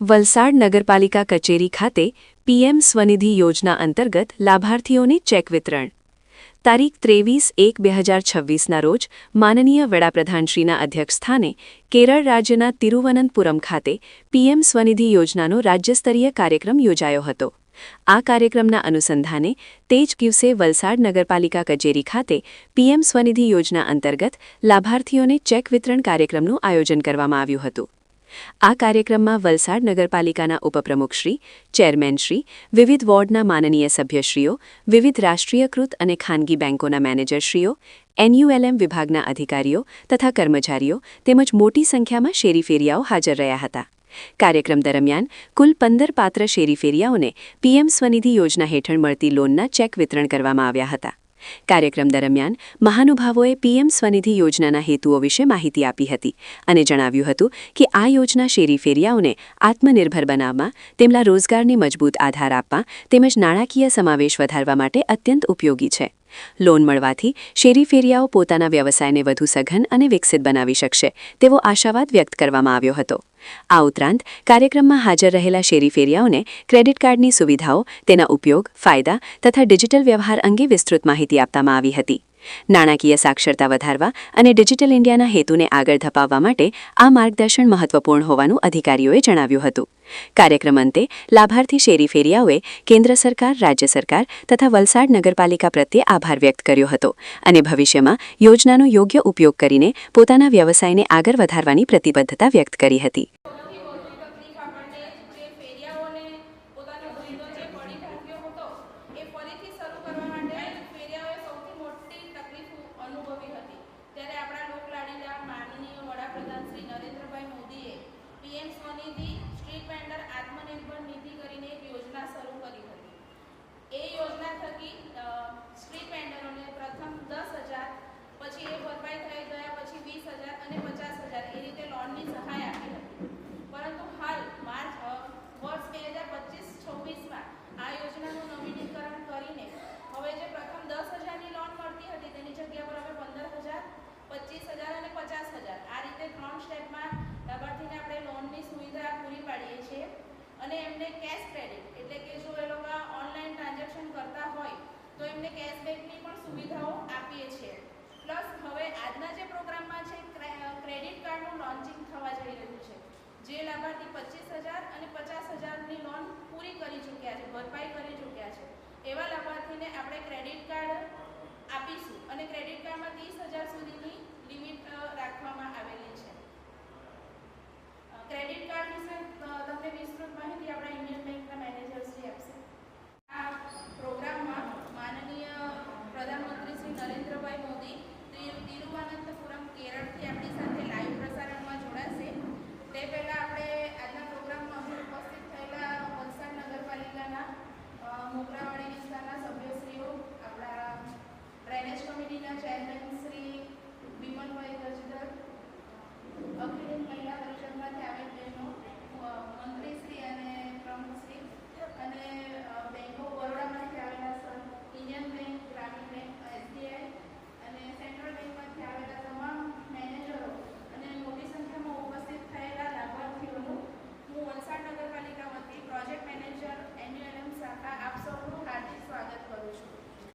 વલસાડ નગરપાલિકા કચેરી ખાતે પીએમ સ્વનિધિ યોજના અંતર્ગત લાભાર્થીઓને ચેક વિતરણ. તારીખ ત્રેવીસ એક બે હજાર છવ્વીસના રોજ માનનીય વડાપ્રધાનશ્રીના અધ્યક્ષસ્થાને કેરળ રાજ્યના તિરુવનંતપુરમ ખાતે પીએમ સ્વનિધિ યોજનાનો રાજ્યસ્તરીય કાર્યક્રમ યોજાયો હતો. આ કાર્યક્રમના અનુસંધાને તે જ દિવસે વલસાડ નગરપાલિકા કચેરી ખાતે પીએમ સ્વનિધિ યોજના અંતર્ગત લાભાર્થીઓને ચેક વિતરણ કાર્યક્રમનું આયોજન કરવામાં આવ્યું હતું. આ કાર્યક્રમમાં વલસાડ નગરપાલિકાના ઉપપ્રમુખશ્રી, ચેરમેનશ્રી, વિવિધ વોર્ડના માનનીય સભ્યશ્રીઓ, વિવિધ રાષ્ટ્રીયકૃત અને ખાનગી બેંકોના મેનેજરશ્રીઓ, એનયુએલએમ વિભાગના અધિકારીઓ તથા કર્મચારીઓ તેમજ મોટી સંખ્યામાં શેરીફેરિયાઓ હાજર રહ્યા હતા. કાર્યક્રમ દરમિયાન કુલ પંદર પાત્ર શેરીફેરિયાઓને પીએમ સ્વનિધિ યોજના હેઠળ મળતી લોનના ચેક વિતરણ કરવામાં આવ્યા હતા. કાર્યક્રમ દરમિયાન મહાનુભાવોએ પીએમ સ્વનિધિ યોજનાના હેતુઓ વિશે માહિતી આપી હતી અને જણાવ્યું હતું કે આ યોજના શેરીફેરિયાઓને આત્મનિર્ભર બનાવવા, તેમના રોજગારને મજબૂત આધાર આપવા તેમજ નાણાકીય સમાવેશ વધારવા માટે અત્યંત ઉપયોગી છે. લોન મળવાથી શેરીફેરિયાઓ પોતાના વ્યવસાયને વધુ સઘન અને વિકસિત બનાવી શકશે તેવો આશાવાદ વ્યક્ત કરવામાં આવ્યો હતો. આ ઉપરાંત કાર્યક્રમમાં હાજર રહેલા શેરીફેરિયાઓને ક્રેડિટ કાર્ડની સુવિધાઓ, તેના ઉપયોગ, ફાયદા તથા ડિજિટલ વ્યવહાર અંગે વિસ્તૃત માહિતી આપવામાં આવી હતી. નાણાકીય સાક્ષરતા વધારવા અને ડિજિટલ ઇન્ડિયાના હેતુને આગળ ધપાવવા માટે આ માર્ગદર્શન મહત્વપૂર્ણ હોવાનું અધિકારીઓએ જણાવ્યું હતું. કાર્યક્રમ અંતે લાભાર્થી શેરીફેરિયાઓએ કેન્દ્ર સરકાર, રાજ્ય સરકાર તથા વલસાડ નગરપાલિકા પ્રત્યે આભાર વ્યક્ત કર્યો હતો અને ભવિષ્યમાં યોજનાનો યોગ્ય ઉપયોગ કરીને પોતાના વ્યવસાયને આગળ વધારવાની પ્રતિબદ્ધતા વ્યક્ત કરી હતી સૌથી વધુ તકલીફ આપણને જે ફેરિયાઓને પોતાનો ધંધો જે પડી ભાગ્યો હતો એ ફરીથી શરૂ કરવા માટે ફેરિયાઓએ સૌથી મોટી તકલીફ અનુભવી હતી. ત્યારે આપણા લોકલાડીલા માનનીય વડાપ્રધાન શ્રી નરેન્દ્રભાઈ મોદીએ પીએમ સ્વનિધિ સ્ટ્રીટ વેન્ડર આત્મનિર્ભર નિધિ કરીને એક યોજના શરૂ કરી હતી એ યોજના થકી અ, સ્ટ્રીટ વેન્ડરોને પ્રથમ દસ હજાર પછી એ ભરપાઈ થઈ ગયા પછી વીસ હજાર અને પચાસ હજાર એ રીતે લોનની સહાય આપી હતી પરંતુ હાલ માર્ચ અ, વર્ષ બે હજાર પચીસ છવ્વીસમાં આ યોજનાનું નવીનીકરણ કરીને હવે જે પ્રથમ દસ હજારની લોન મળતી હતી તેની જગ્યા પર હવે પંદર હજાર પચીસ હજાર અને પચાસ હજાર આ રીતે ત્રણ સ્ટેપમાં લાભાર્થીને આપણે લોનની સુવિધા પૂરી પાડીએ છીએ અને એમને કેશ ક્રેડિટ એટલે કે જો એ લોકો ઓનલાઈન ટ્રાન્ઝેક્શન કરતા હોય, તો એમને કેશબેકની પણ સુવિધાઓ આપીએ છીએ. પ્લસ હવે આજના જે પ્રોગ્રામમાં છે ક્રેડિટ કાર્ડનું લોન્ચિંગ થવા જઈ રહ્યું છે. જે લાભાર્થી પચીસ હજાર અને પચાસ હજારની લોન પૂરી કરી ચૂક્યા છે, ભરપાઈ કરી ચૂક્યા છે. એવા લાભાર્થીને આપણે ક્રેડિટ કાર્ડ આપીશું અને ક્રેડિટ કાર્ડમાં ત્રીસ मुस्लिम महिला परिषदमध्ये आम्ही